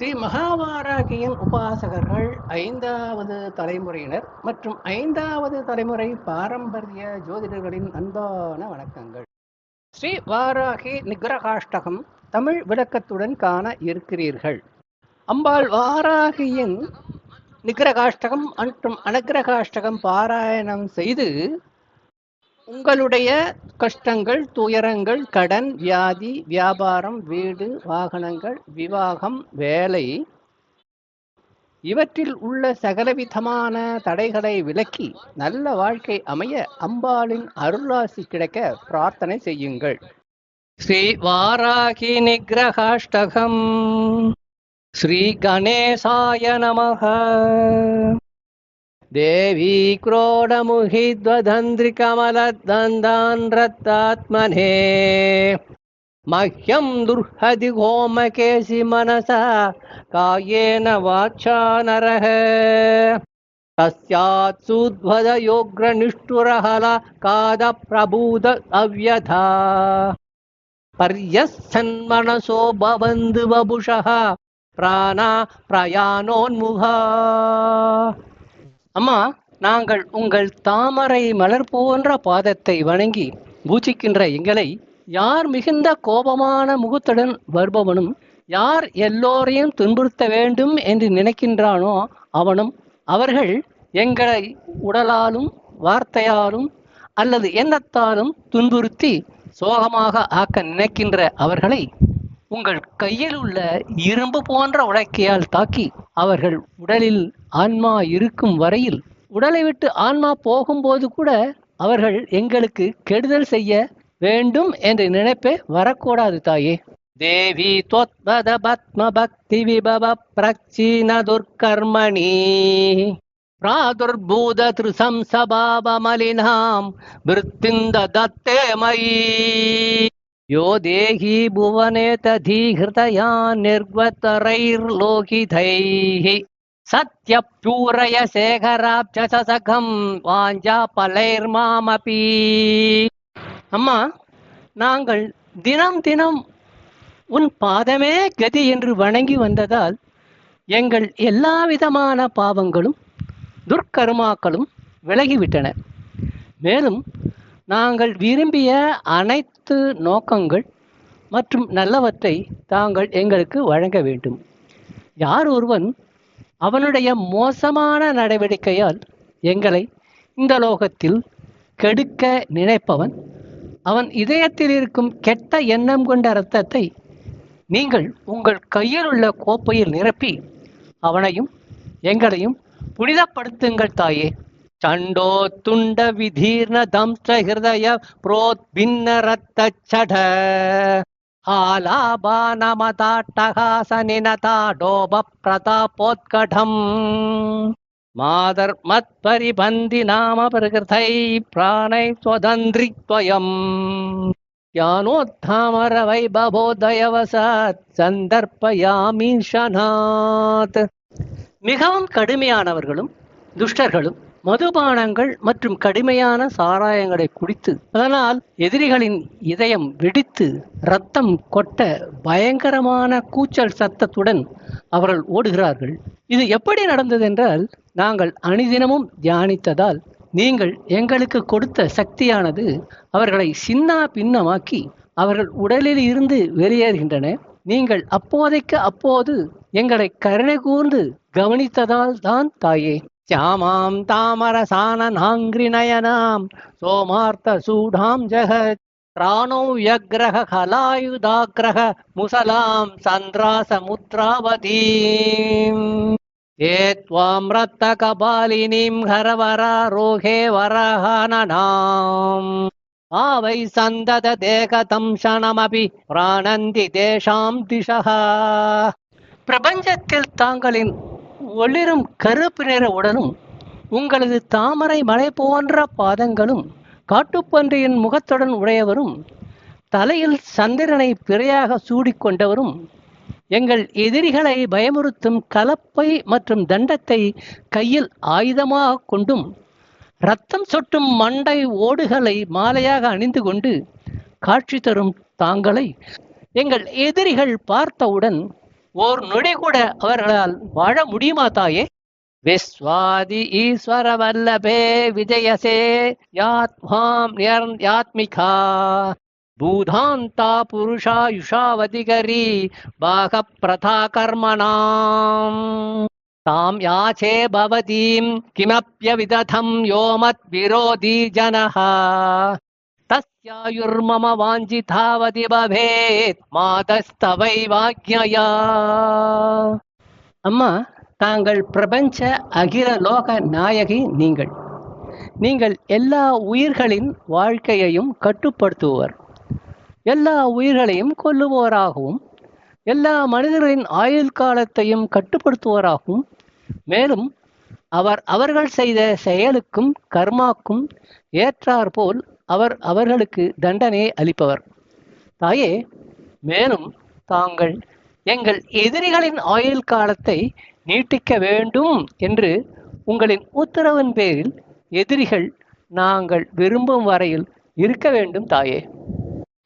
ஸ்ரீ மகாவாராகியின் உபாசகர்கள் ஐந்தாவது தலைமுறையினர் மற்றும் ஐந்தாவது தலைமுறை பாரம்பரிய ஜோதிடர்களின் அன்பான வணக்கங்கள். ஸ்ரீ வாராகி நிகரகாஷ்டகம் தமிழ் விளக்கத்துடன் காண இருக்கிறீர்கள். அம்பாள் வாராகியின் நிகரகாஷ்டகம் மற்றும் அனகிரகாஷ்டகம் பாராயணம் செய்து உங்களுடைய கஷ்டங்கள் துயரங்கள் கடன் வியாதி வியாபாரம் வீடு வாகனங்கள் விவாகம் வேலை இவற்றில் உள்ள சகலவிதமான தடைகளை விலக்கி நல்ல வாழ்க்கை அமைய அம்பாளின் அருளாசி கிடைக்க பிரார்த்தனை செய்யுங்கள். ஸ்ரீ வாராகி நிகிரகாஷ்டகம் ஸ்ரீ கணேசாய நமக దేవీ క్రోడముహిద్వదంద్రికమలద్దందాన్రత్తాత్మనే మహ్యం దుర్హది హోమకేసి మనస కాయేన వాచా నరః. తస్యాత్ సూధ్వదయోగ్రనిష్ఠురహల కాద ప్రబూద అవ్యథ. పర్యస్సన్మనసో భవందు వబుష ప్రాణ ప్రయాణోన్ముఖ. அம்மா நாங்கள் உங்கள் தாமரை மலர் போன்ற பாதத்தை வணங்கி பூஜிக்கின்ற எங்களை யார் மிகுந்த கோபமான முகத்துடன் வருபவனும் யார் எல்லோரையும் துன்புறுத்த வேண்டும் என்று நினைக்கின்றானோ அவனும் அவர்கள் எங்களை உடலாலும் வார்த்தையாலும் அல்லது எண்ணத்தாலும் துன்புறுத்தி சோகமாக ஆக்க நினைக்கின்ற அவர்களை உங்கள் கையில் உள்ள இரும்பு போன்ற உலக்கையால் தாக்கி அவர்கள் உடலில் ஆன்மா இருக்கும் வரையில் உடலை விட்டு ஆன்மா போகும்போது கூட அவர்கள் எங்களுக்கு கெடுதல் செய்ய வேண்டும் என்ற நினைப்பே வரக்கூடாது தாயே. தேவி தொத்வத பத்ம பக்தி விபவ பிரச்சின துர்கர்மணி. பிராதுர்பூத திருசம்சபாவமலினாம் விருத்திந்த தத்தே மயி. யோ தேகி புவனேதீஹிருதயான் நிர்வத்தரைர்லோகிதைஹி சத்ய சத்யப்பூரய சேகராப்சசகம் வாஞ்சா பலைர்மாமபி அம்மா நாங்கள் தினம் தினம் உன் பாதமே கதி என்று வணங்கி வந்ததால் எங்கள் எல்லா விதமான பாவங்களும் துர்க்கருமாக்களும் விலகிவிட்டன. மேலும் நாங்கள் விரும்பிய அனைத்து நோக்கங்கள் மற்றும் நல்லவற்றை தாங்கள் எங்களுக்கு வழங்க வேண்டும். யார் ஒருவன் அவனுடைய மோசமான நடவடிக்கையால் எங்களை இந்த லோகத்தில் கெடுக்க நினைப்பவன். அவன் இதயத்தில் இருக்கும் கெட்ட எண்ணம் கொண்ட இரத்தத்தை நீங்கள் உங்கள் கையில் உள்ள கோப்பையில் நிரப்பி அவனையும் எங்களையும் புனிதப்படுத்துங்கள் தாயே. சண்டோ துண்ட விதீர்ண தம்ச ஹிருதய புரோத்பின்ன ரத்த சட. ஆலாபானமதாட்டகாசனினதா டோப பிரதாபோத்கடம் மாதர்மத் பரிபந்தி நாம பிரகிருதை பிராணை ஸ்வதந்திரித்வயம் ஞானோத்தாமர வைபவோதயவசாத் சந்தர்ப்பயாமீஷனாத் மிகவும் கடுமையானவர்களும் துஷ்டர்களும் மதுபானங்கள் மற்றும் கடுமையான சாராயங்களை குடித்து அதனால் எதிரிகளின் இதயம் வெடித்து ரத்தம் கொட்ட பயங்கரமான கூச்சல் சத்தத்துடன் அவர்கள் ஓடுகிறார்கள். இது எப்படி நடந்தது என்றால் நாங்கள் அணிதினமும் தியானித்ததால் நீங்கள் எங்களுக்கு கொடுத்த சக்தியானது அவர்களை சின்ன பின்னமாக்கி அவர்கள் உடலில் இருந்து வெளியேறுகின்றன. நீங்கள் அப்போதைக்கு அப்போது எங்களை கருணை கூர்ந்து கவனித்ததால் தான் தாயே. श्यामां तामरसाननाङ्घ्रिनयनां सोमार्थ सूढां जगत् प्राणो व्यग्रह खलायुधाग्रह मुसलां सन्द्रासमुद्रावतीम् ये त्वां रत्तकपालिनीं हरवरारोहे वरहननाम् आ वै सन्दददेकतं क्षणमपि प्राणन्ति तेषां दिशः பிரபஞ்சத்தில் தாங்களின் ஒளிரும் கருப்பு நிற உடலும் உங்களது தாமரை மலை போன்ற பாதங்களும் காட்டுப்பன்றியின் முகத்துடன் உடையவரும் தலையில் சந்திரனை பிறையாக சூடிக்கொண்டவரும் எங்கள் எதிரிகளை பயமுறுத்தும் கலப்பை மற்றும் தண்டத்தை கையில் ஆயுதமாக கொண்டும் ரத்தம் சொட்டும் மண்டை ஓடுகளை மாலையாக அணிந்து கொண்டு காட்சி தரும் தாங்களை எங்கள் எதிரிகள் பார்த்தவுடன் ஓர் நொடி கூட அவர்களால் வாழ முடியுமா தாயே? விஸ்வாதி ஈஸ்வர வல்லபே விஜயசே யாத்மாம் யாத்மிகா. பூதாந்தா புருஷா யுஷாவதிகரி பாக பிரதா கர்மணாம் தாம் யாச்சே பவதீம் கிமப்பிய விததம் யோமத் விரோதி ஜனஹ. தஸ்யாயுர்மம வாஞ்சிதாவதி பவேத் மாதஸ்தவை வாக்ஞயா அம்மா தாங்கள் பிரபஞ்ச அகில லோக நாயகி நீங்கள்। நீங்கள் எல்லா உயிர்களின் வாழ்க்கையையும் கட்டுப்படுத்துபவர் எல்லா உயிர்களையும் கொல்லுவோராகவும் எல்லா மனிதர்களின் ஆயுள் காலத்தையும் கட்டுப்படுத்துவோராகவும் மேலும் அவர் அவர்கள் செய்த செயலுக்கும் கர்மாக்கும் ஏற்றாற்போல் அவர் அவர்களுக்கு தண்டனையை அளிப்பவர். தாயே மேலும் தாங்கள் எங்கள் எதிரிகளின் ஆயுள் காலத்தை நீட்டிக்க வேண்டும் என்று உங்களின் உத்தரவின் பேரில் எதிரிகள் நாங்கள் விரும்பும் வரையில் இருக்க வேண்டும் தாயே.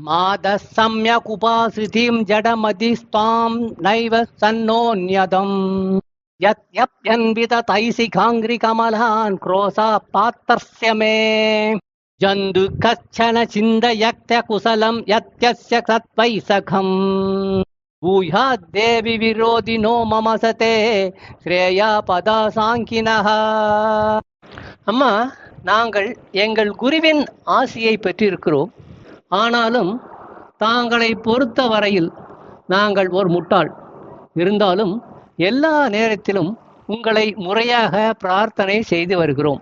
மாத சம்யக் உபாசிதிம் ஜடமதி ஸ்தாம் நைவ சன்னோன்யதம். யத் யப் யன்வித தைசி காங்கிரி கமலான் குரோசா பாத்தர்ஸ்யமே जन्तु कश्चन चिन्तयक्त्य कुशलं यत्यस्य सत्त्वै सखम् भूयाद्देवि विरोधिनो मम सते ஸ்ரேயா பதா சாங்கினஹ அம்மா நாங்கள் எங்கள் குருவின் ஆசியை பெற்றிருக்கிறோம் ஆனாலும் தாங்களை பொறுத்த வரையில் நாங்கள் ஒரு முட்டாள் இருந்தாலும் எல்லா நேரத்திலும் உங்களை முறையாக பிரார்த்தனை செய்து வருகிறோம்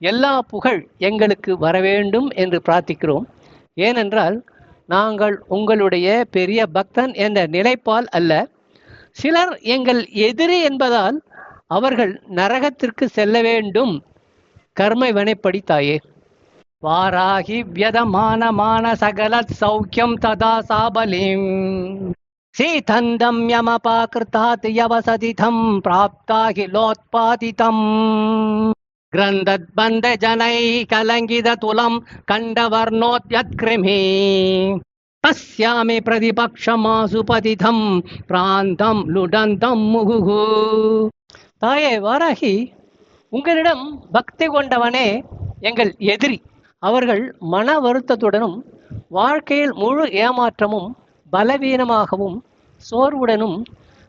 எல்லா புகழ் எங்களுக்கு வரவேண்டும் என்று பிரார்த்திக்கிறோம். ஏனென்றால் நாங்கள் உங்களுடைய பெரிய பக்தன் என்ற நிலைப்பால் அல்ல. சிலர் எங்கள் எதிரி என்பதால் அவர்கள் நரகத்திற்கு செல்ல வேண்டும். கர்ம வினைப்படி தாயே. வாராகி வியதமானமான சகல சௌக்கியம் ததா சாபலிம். சீதந்தம் யமபாகிருத்தாத் யவசதிதம் பிராப்தா லோத்பாதிதம். கிரந்தத்பந்த ஜனை கலங்கித துலம் கண்டவர்ணோத்யத்கிருமி தஸ்யாமி பிரதிபக்ஷமாசு பதிதம் பிராந்தம் லுடந்தம் முகுகு தாயே வாராகி உங்களிடம் பக்தி கொண்டவனே எங்கள் எதிரி. அவர்கள் மன வருத்தத்துடனும் வாழ்க்கையில் முழு ஏமாற்றமும் பலவீனமாகவும் சோர்வுடனும்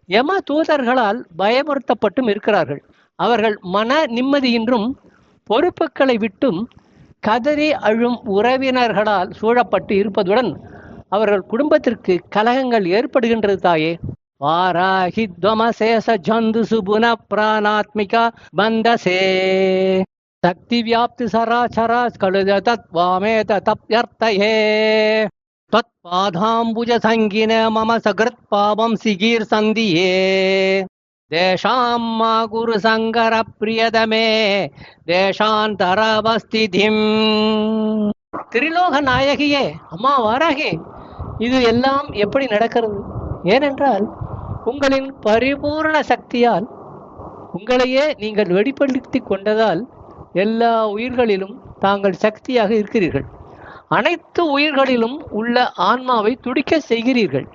யம தூதர்களால் பயமுறுத்தப்பட்டும் இருக்கிறார்கள். அவர்கள் மன நிம்மதியின்றும் பொறுப்புகளை விட்டும் கதறி அழும் உறவினர்களால் சூழப்பட்டு இருப்பதுடன் அவர்கள் குடும்பத்திற்கு கலகங்கள் ஏற்படுகின்றது தாயே வாராகி துவமசேஷ ஜந்து சுபுன பிராணாத்மிகா பந்தசே சக்தி வியாப்தி சராச்சரா கழுத தத்வாமேத தப்யர்த்தயே त्वत्पादाम्बुज सङ्गिन मम सकृत् पापं सिगीर् सन्धिये தேஷாம் மா குரு சங்கர பிரியதமே தேஷாந்தரவஸ்திதிம் திரிலோக நாயகியே அம்மா வாராகி இது எல்லாம் எப்படி நடக்கிறது? ஏனென்றால் உங்களின் பரிபூர்ண சக்தியால் உங்களையே நீங்கள் வெளிப்படுத்தி கொண்டதால் எல்லா உயிர்களிலும் தாங்கள் சக்தியாக இருக்கிறீர்கள். அனைத்து உயிர்களிலும் உள்ள ஆன்மாவை துடிக்க செய்கிறீர்கள்.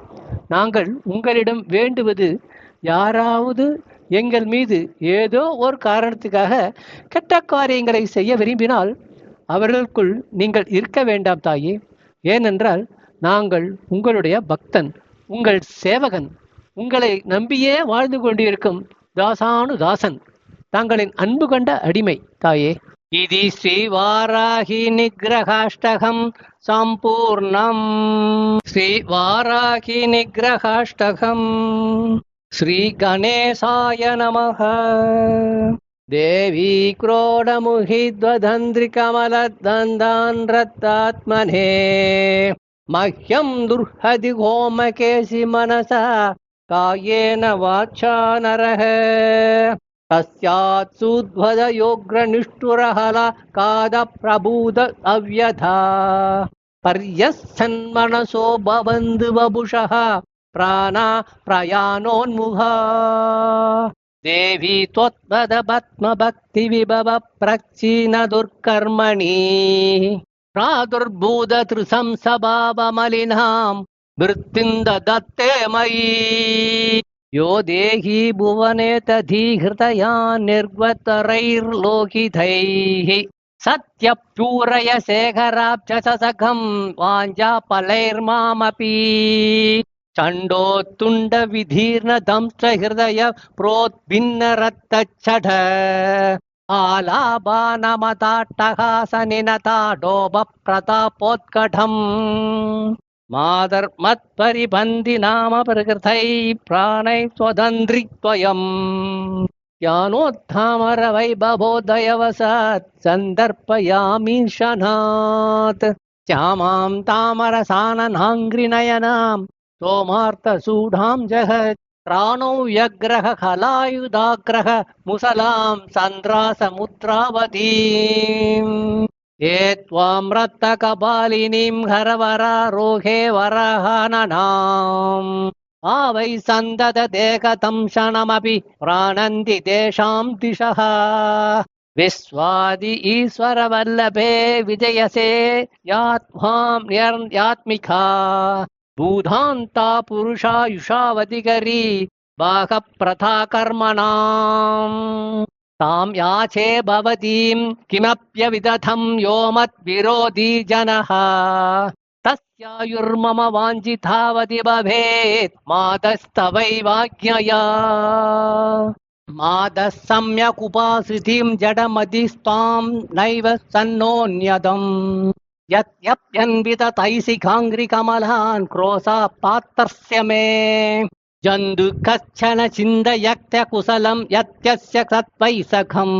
நாங்கள் உங்களிடம் வேண்டுவது யாராவது எங்கள் மீது ஏதோ ஒரு காரணத்துக்காக கெட்ட காரியங்களை செய்ய விரும்பினால் அவர்களுக்குள் நீங்கள் இருக்க வேண்டாம் தாயே. ஏனென்றால் நாங்கள் உங்களுடைய பக்தன் உங்கள் சேவகன் உங்களை நம்பியே வாழ்ந்து கொண்டிருக்கும் தாசானு தாசன் தாங்களின் அன்பு கொண்ட அடிமை தாயே. இது ஸ்ரீ வாராகி நிகிரகாஷ்டகம் சம்பூர்ணம். ஸ்ரீ வாராகி நிகிரகாஷ்டகம் श्रीगणेशाय नमः। देवी क्रोडमुहीद्वधन्त्रिकमलद्वन्दान् रत्तात्मने मह्यं दुर्हदि गोमकेशि मनसा कायेन वाचा नरः। कस्यात्सुद्वदयोग्रनिष्ठुरहल कादप्रबूद अव्यथा। पर्यः सन्मनसो भवन्धु बबुषः प्राणा प्रयाणोन्मुहा देवी त्वत्पदपद्मभक्तिविभव प्रक्षीणदुर्कर्मणि प्रादुर्भूततृशंसभावमलिनां वृत्तिं ददत्ते मयि। यो देहि भुवनेतधीहृतया निर्वतरैर्लोकितैः सत्यप्यूरय शेखराब्ज सखं वाञ्जापलैर्मामपि ಚಂಡೋತ್ತುಂಡ ವಿಧೀರ್ಣ ದಂತ್ರ ಹೃದಯ ಪ್ರೋದ್ಭಿನ್ನ ರಕ್ತ ಚಢ ಆಲಾಬಾನಮತಾಟ್ಟಹಾಸನಿನತಾಡೋಬ ಪ್ರತಾಪೋತ್ಕಟಂ ಮಾದರ್ಮತ್ಪರಿಬಂಧಿ ನಾಮ ಪ್ರಕೃತೈ ಪ್ರಾಣೈ ಸ್ವತಂತ್ರಿತ್ವಯಂ ಜ್ಞಾನೋತ್ಥಾಮರ ವೈಭವೋದಯವಸತ್ ಸಂದರ್ಪಯಾಮೀಶನಾಥ್ ಶ್ಯಾಮಾಂ ತಾಮರಸಾನನಾಂಗ್ರಿನಯನಾಂ స్తోమార్థసూఢాం జగత్ ప్రాణో వ్యగ్రహ కళాయుధాగ్రహ ముసలాం సంద్రాసముద్రావతీ ఏ త్వాం రత్తకపాలినీం హరవరారోహే వరహననాం ఆ వై సందదేకతం క్షణమీ ప్రాణంది తేషాం దిశ విశ్వాది ఈశ్వర వల్లభే విజయసే యాత్మాం నిర్యాత్మికా भूधान्ता पुरुषायुषावधिकरी बाहप्रथाकर्मणाम्। तां याचे भवतीं किमप्यविदधं यो मद्विरोधी जनः। तस्यायुर्मम वाञ्छितावति भवेत्। मातस्तवैवाज्ञया मादः सम्यकुपासितिं जडमधिस्त्वां नैव सन्नोन्यदम् यत्यप्यन्विततैसिकाङ्घ्रिकमलान् क्रोशा पात्रस्य मे जन्तु कश्चन चिन्तयक्त्यकुशलं यत्यस्य सत्त्वै सखम्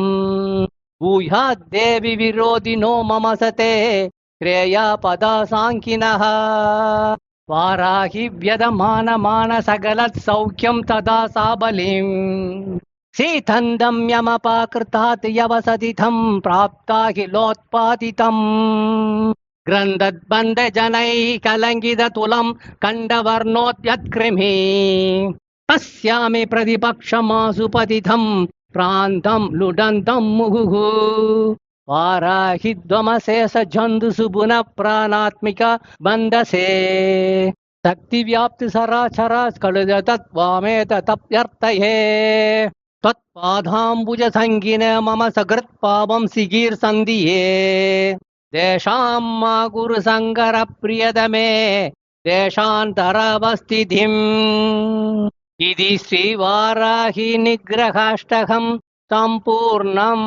भूयाद्देवि विरोधिनो मम सते श्रेयापदा साङ्किनः वाराहि व्यदमानमानसगलत्सौख्यं तदा सा शीथन्दम्यमपाकृतात् यवसदिथं प्राप्ता हि लोत्पादितम्। ग्रन्थद्बन्धजनैः कलङ्गिततुलं कण्डवर्णोद्यत्कृमि। पश्यामि प्रतिपक्षमासुपतिथं प्रान्तं लुडन्तं मुहुः। वाराहिद्वमशेषजन्तुषु पुनः प्राणात्मिक बन्धसे शक्तिव्याप्तिसराचरा कलुज तत्त्वामेतप्यर्थये त्वत्पादाम्बुजसङ्गिन मम सकृत्पापं सिगीर्सन्धिये तेषां मा गुरु सङ्गरप्रियतमे देशान्तरवस्थितिम् इति श्रीवाराहि निग्रहाष्टकं सम्पूर्णम्